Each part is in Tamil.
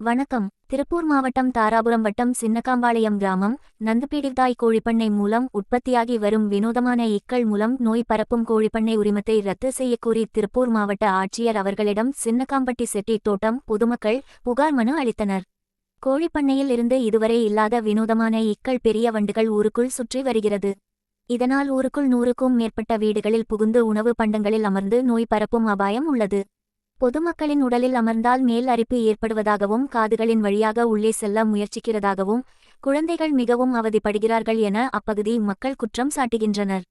வணக்கம். திருப்பூர் மாவட்டம் தாராபுரம் வட்டம் சின்னகாம்பாளையம் கிராமம். நந்துபீடித்தாய் கோழிப்பண்ணை மூலம் உற்பத்தியாகி வரும் வினோதமான இக்கள் மூலம் நோய் பரப்பும் கோழிப்பண்ணை உரிமத்தை ரத்து செய்யக்கோரி திருப்பூர் மாவட்ட ஆட்சியர் அவர்களிடம் சின்னகாம்பட்டி செட்டி தோட்டம் பொதுமக்கள் புகார் மனு அளித்தனர். கோழிப்பண்ணையில் இருந்து இதுவரை இல்லாத வினோதமான இக்கள் பெரிய வண்டுகள் ஊருக்குள் சுற்றி வருகிறது. இதனால் ஊருக்குள் நூறுக்கும் மேற்பட்ட வீடுகளில் புகுந்து உணவு பண்டங்களில் அமர்ந்து நோய் பரப்பும் அபாயம் உள்ளது. பொதுமக்களின் உடலில் அமர்ந்தால் மேல் அரிப்பு ஏற்படுவதாகவும் காதுகளின் வழியாக உள்ளே செல்ல முயற்சிக்கிறதாகவும் குழந்தைகள் மிகவும் அவதிப்படுகிறார்கள் என அப்பகுதி மக்கள் குற்றம் சாட்டுகின்றனர்.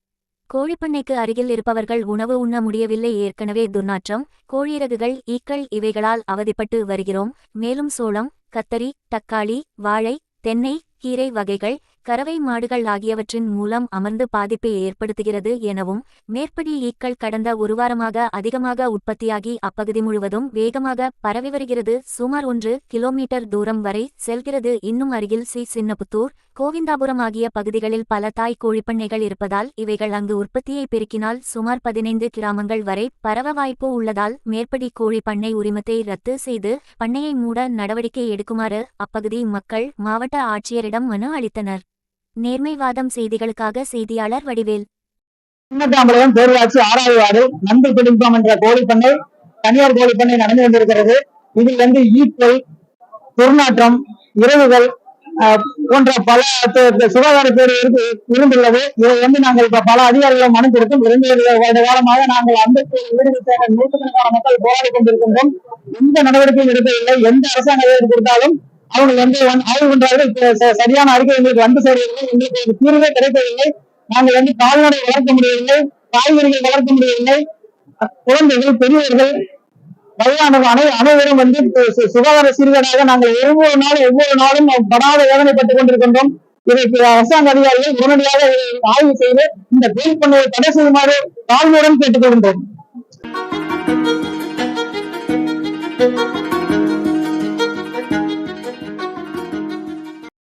கோழிப்பண்ணைக்கு அருகில் இருப்பவர்கள் உணவு உண்ண முடியவில்லை. ஏற்கனவே துர்நாற்றம் கோழியிறகுகள் ஈக்கள் இவைகளால் அவதிப்பட்டு வருகிறோம். மேலும் சோளம் கத்தரி தக்காளி வாழை தென்னை கீரை வகைகள் கறவை மாடுகள் ஆகியவற்றின் மூலம் அமர்ந்து பாதிப்பை ஏற்படுத்துகிறது எனவும் மேற்படி ஈக்கள் கடந்த ஒரு வாரமாக அதிகமாக உற்பத்தியாகி அப்பகுதி முழுவதும் வேகமாக பரவி வருகிறது. சுமார் ஒன்று கிலோமீட்டர் தூரம் வரை செல்கிறது. இன்னும் அருகில் சி. சின்னபுத்தூர் கோவிந்தாபுரம் ஆகிய பகுதிகளில் பல தாய் கோழிப்பண்ணைகள் இருப்பதால் இவைகள் அங்கு உற்பத்தியை பெருக்கினால் சுமார் பதினைந்து கிராமங்கள் வரை பரவ வாய்ப்பு உள்ளதால் மேற்படி கோழி பண்ணை உரிமத்தை ரத்து செய்து பண்ணையை மூட நடவடிக்கை எடுக்குமாறு அப்பகுதி மக்கள் மாவட்ட ஆட்சியரிடம் மனு அளித்தனர். நேர்மைவாதம் செய்திகளுக்காக செய்தியாளர் வடிவேல். சின்னத்தாம்பலம் பேரூராட்சி ஆறாவது வார்டு நம்பி பிடிப்பம் என்ற கோழிப்பண்ணை தனியார் கோழிப்பண்ணை நடந்து கொண்டிருக்கிறது. இதில் வந்து ஈக்கள் துர்நாற்றம் இரவுகள் ஆஹ், போன்ற பல சுகாதாரத்தோடு சுகாதார இருக்கு இருந்துள்ளது. இதை வந்து நாங்கள் இப்ப பல அதிகாரிகளும் மனு கொடுத்தும் இரண்டு வருட காலமாக நாங்கள் அந்த வீடுகள் சேர நூற்றுக்கணக்கான மக்கள் போராடி கொண்டிருக்கின்றோம். எந்த நடவடிக்கையும் எடுக்கவில்லை. எந்த அரசாங்க கொடுத்தாலும் அவங்க வந்து ஆய்வு பண்றார்கள் சரியான அறிக்கை எங்களுக்கு வந்து சேர்வதில்லை எங்களுக்கு ஒரு தீர்வே கிடைக்கவில்லை. நாங்கள் வந்து கால்நடை வளர்க்க முடியவில்லை. காய்கறிகள் வளர்க்க முடியவில்லை. குழந்தைகள் பெரியவர்கள் வயதானவர் அனை அனைவரும் வந்து சுகாதார சீர்கேடாக நாங்கள் ஒவ்வொரு நாளும் ஒவ்வொரு நாளும் படாத வேதனைப்பட்டுக் கொண்டிருக்கின்றோம். இதற்கு அரசாங்க அதிகாரிகள் உடனடியாக ஆய்வு செய்து இந்த பெயில் பண்ணுவதை தடை செய்யுமாறு தாழ்மையுடன் கேட்டுக்கொள்கின்றோம்